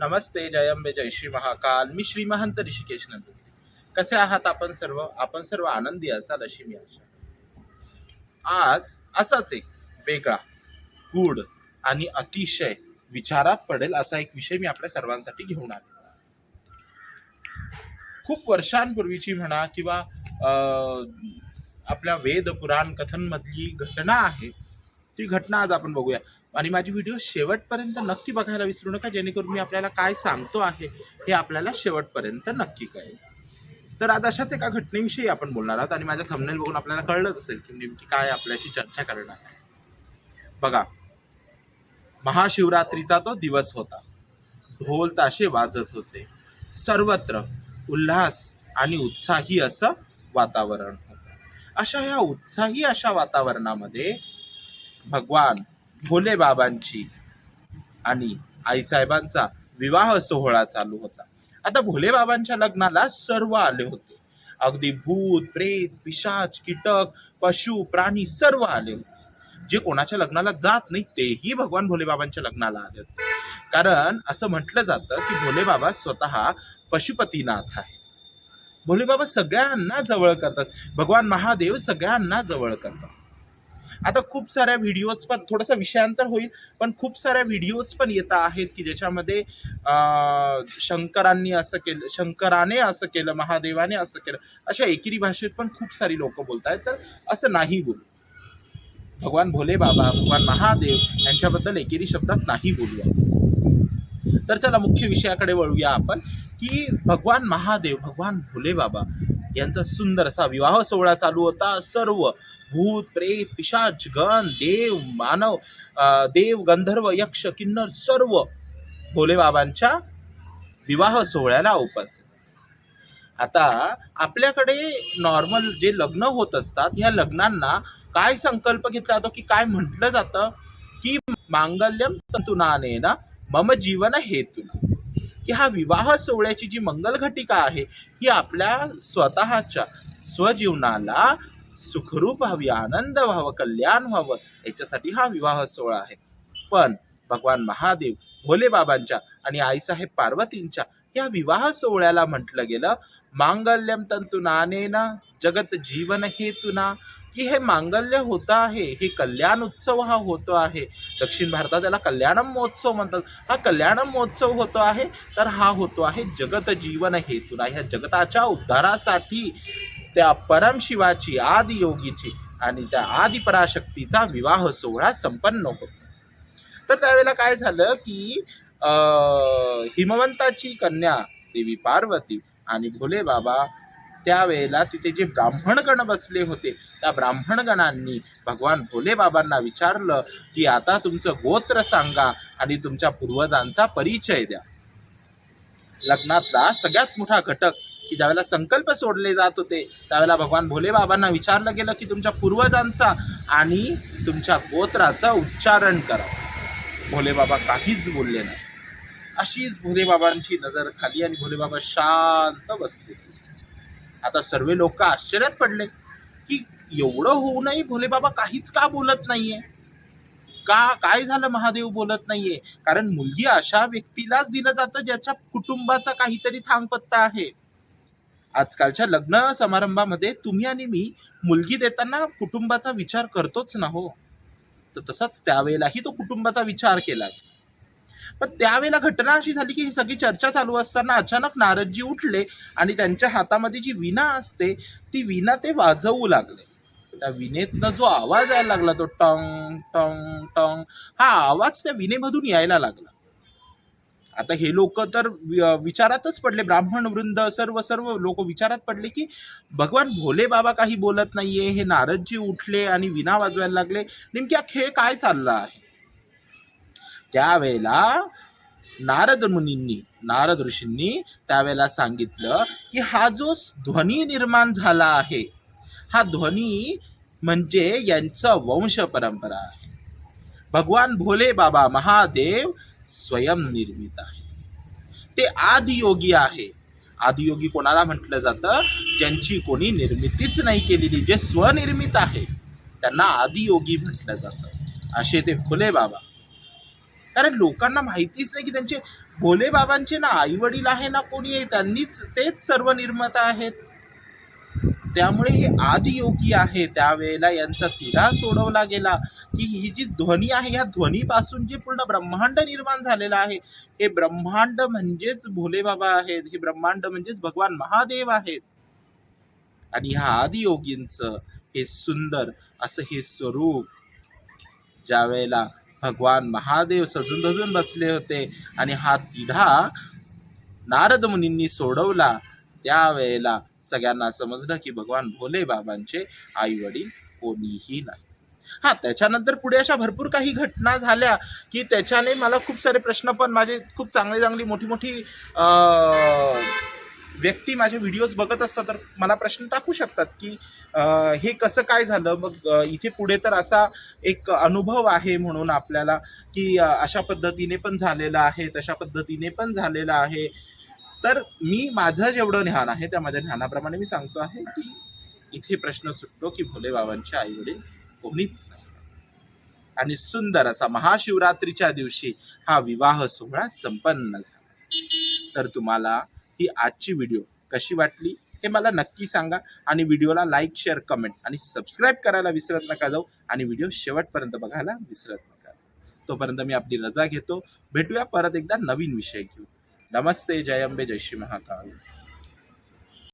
नमस्ते जयंबे जय श्री महाकाल. मी श्री महंत ऋषिकेश नंदू कसे आहात आपण सर्व? आपण सर्व आनंदी असाल अशी मी आशा आज असाच एक वेगळा गूढ आणि अतिशय विचारात पडेल असा एक विषय मी आपल्या सर्वांसाठी घेऊन आलो खूप वर्षांपूर्वीची म्हणा किंवा आपल्या वेद पुराण कथनमधली घटना आहे ती घटना आज आपण बघूया. आणि माझी व्हिडिओ शेवटपर्यंत नक्की बघायला विसरू नका जेणेकरून मी आपल्याला काय सांगतो आहे हे आपल्याला शेवटपर्यंत नक्की कळेल. तर आज अशाच एका घटनेविषयी आपण बोलणार आहोत आणि माझ्या थंबनेल बघून आपल्याला कळलंच असेल की नेमकी काय आपल्याशी चर्चा करणार आहे. बघा महाशिवरात्रीचा तो दिवस होता. ढोल ताशे वाजत होते. सर्वत्र उल्हास आणि उत्साही असं वातावरण होतं. अशा ह्या उत्साही अशा वातावरणामध्ये भगवान भोले बाबांची आणि आईसाहेबांचा विवाह सोहळा चालू होता. आता भोले बाबांच्या लग्नाला सर्व आले होते. अगदी भूत प्रेत पिशाच कीटक पशु प्राणी सर्व आले होते. जे कोणाच्या लग्नाला जात नाही तेही भगवान भोले बाबांच्या लग्नाला आले होते. कारण असं म्हटलं जातं की भोले बाबा स्वतः पशुपतीनाथ आहे भोले बाबा सगळ्यांना जवळ करतात. भगवान महादेव सगळ्यांना जवळ करतात. आता खूप साऱ्या व्हिडिओज पण थोडंसं विषयांतर होईल पण खूप साऱ्या व्हिडिओज पण येत आहेत की ज्याच्यामध्ये शंकरांनी असं केलं शंकराने असं केलं महादेवाने असं केलं अशा एकेरी भाषेत पण खूप सारी लोक बोलत आहेत तर असं नाही बोलू. भगवान भोले बाबा भगवान महादेव यांच्याबद्दल एकेरी शब्दात नाही बोलूया. तर चला मुख्य विषयाकडे वळूया आपण की भगवान महादेव भगवान भोले बाबा यांचा सुंदर असा विवाह सोहळा चालू होता. सर्व भूत प्रेत पिशाच गण देव मानव देव गंधर्व यक्ष किन्नर सर्व भोले बाबांच्या विवाह सोहळ्याला उपस्थित. आता आपल्याकडे नॉर्मल जे लग्न होत असतात ह्या लग्नांना काय संकल्प घेतला जातो की काय म्हटलं जातं? की मांगल्यम तंतुनाने ना मम जीवन हेतून. की हा विवाह सोहळ्याची जी मंगलघटिका आहे ही आपल्या स्वतःच्या स्वजीवनाला सुखरूप व्हावी आनंद व्हावं कल्याण व्हावं याच्यासाठी हा विवाह सोहळा आहे. पण भगवान महादेव भोले बाबांच्या आणि आईसाहेब पार्वतींच्या या विवाह सोहळ्याला म्हटलं गेलं मांगल्यम तंतु नानेना जगत जीवन हेतुना की हे मांगल्य होतं आहे हे कल्याण उत्सव हा होतो आहे. दक्षिण भारतात त्याला कल्याणम महोत्सव म्हणतात. हा कल्याणम महोत्सव होतो आहे तर हा होतो आहे जगत जीवन हेतूला ह्या जगताच्या उद्धारासाठी त्या परमशिवाची आदियोगीची आणि त्या आदिपराशक्तीचा विवाह सोहळा संपन्न होतो. तर त्यावेळेला काय झालं की हिमवंताची कन्या देवी पार्वती आणि भोले बाबा त्यावेळेला तिथे जे ब्राह्मणगण बसले होते त्या ब्राह्मणगणांनी भगवान भोले बाबांना विचारलं की आता तुमचं गोत्र सांगा आणि तुमच्या पूर्वजांचा परिचय द्या. लग्नातला सगळ्यात मोठा घटक की ज्यावेळेला संकल्प सोडले जात होते त्यावेळेला भगवान भोले बाबांना विचारलं गेलं की तुमच्या पूर्वजांचा आणि तुमच्या गोत्राचं उच्चारण करा. भोलेबाबा काहीच बोलले नाही. अशीच भोलेबाबांची नजर खाली आणि भोलेबाबा शांत बसले. आता सर्व लोक आश्चर्यात पडले की एवढं होऊनही भोले बाबा काहीच का बोलत नाहीये? का काय झालं महादेव बोलत नाहीये? कारण मुलगी अशा व्यक्तीलाच दिलं जातं ज्याच्या कुटुंबाचा काहीतरी थांगपत्ता आहे. आजकालच्या लग्न समारंभामध्ये तुम्ही आणि मी मुलगी देताना कुटुंबाचा विचार करतोच ना हो. तर तसाच त्यावेळेलाही तो कुटुंबाचा विचार केला पण त्यावेळेला घटना अशी झाली की ही सगळी चर्चा चालू असताना अचानक नारदजी उठले आणि त्यांच्या हातामध्ये जी विणा असते ती विणा ते वाजवू लागले. त्या विनेतनं जो आवाज यायला लागला तो टंग टंग टंग हा आवाज त्या विणेमधून यायला लागला. आता हे लोक तर विचारातच पडले. ब्राह्मण वृंद सर्व सर्व लोक विचारात पडले की भगवान भोले बाबा काही बोलत नाहीये. हे नारदजी उठले आणि विणा वाजवायला लागले. नेमकी हा खेळ काय चालला आहे? त्यावेळेला नारद मुनींनी नारद ऋषींनी त्यावेळेला सांगितलं की हा जो ध्वनी निर्माण झाला आहे हा ध्वनी म्हणजे यांचं वंश परंपरा आहे. भगवान भोले बाबा महादेव स्वयंनिर्मित आहे. ते आदियोगी आहे. आदियोगी कोणाला म्हटलं जातं? ज्यांची कोणी निर्मितीच नाही केलेली जे स्वनिर्मित आहे त्यांना आदियोगी म्हटलं जातं. असे ते भोले बाबा कारण लोकांना माहितीच नाही की त्यांचे भोले बाबांचे ना आई वडील आहे ना कोणी आहे त्यांनीच तेच सर्व निर्माता आहेत. त्यामुळे हे आदियोगी आहे. त्यावेळेला यांचा तिढा सोडवला गेला की ही जी ध्वनी आहे या ध्वनीपासून जे पूर्ण ब्रह्मांड निर्माण झालेलं आहे हे ब्रह्मांड म्हणजेच भोले बाबा आहेत. हे ब्रह्मांड म्हणजेच भगवान महादेव आहेत. आणि ह्या आदियोगींचं हे सुंदर असं हे स्वरूप ज्या वेळेला भगवान महादेव सजून धजून बसले होते आणि हा तिढा नारद मुनींनी सोडवला. त्यावेळेला सगळ्यांना समजलं की भगवान भोले बाबांचे आई वडील कोणीही नाही. हा त्याच्यानंतर पुढे अशा भरपूर काही घटना झाल्या की त्याच्याने मला खूप सारे प्रश्न पण माझे खूप चांगली चांगली मोठी मोठी अं, व्यक्ती माझे व्हिडिओज बघत असतात तर मला प्रश्न टाकू शकतात की हे कसं काय झालं? मग इथे पुढे तर असा एक अनुभव आहे म्हणून आपल्याला की अशा पद्धतीने पण झालेलं आहे तशा पद्धतीने पण झालेलं आहे. तर मी माझं जेवढं ज्ञान आहे त्या माझ्या ज्ञानाप्रमाणे मी सांगतो आहे की इथे प्रश्न सुटतो की भोले बाबांचे आई वडील कोणीच नाही. आणि सुंदर असा महाशिवरात्रीच्या दिवशी हा विवाह सोहळा संपन्न झाला. तर तुम्हाला ही आजची व्हिडिओ कशी वाटली हे मला नक्की सांगा आणि व्हिडिओला लाईक शेअर कमेंट आणि सबस्क्राईब करायला विसरत नका जाऊ आणि व्हिडिओ शेवटपर्यंत बघायला विसरत नका तोपर्यंत मी आपली रजा घेतो. भेटूया परत एकदा नवीन विषय घेऊ नमस्ते जय अंबे जय श्री महाकाल.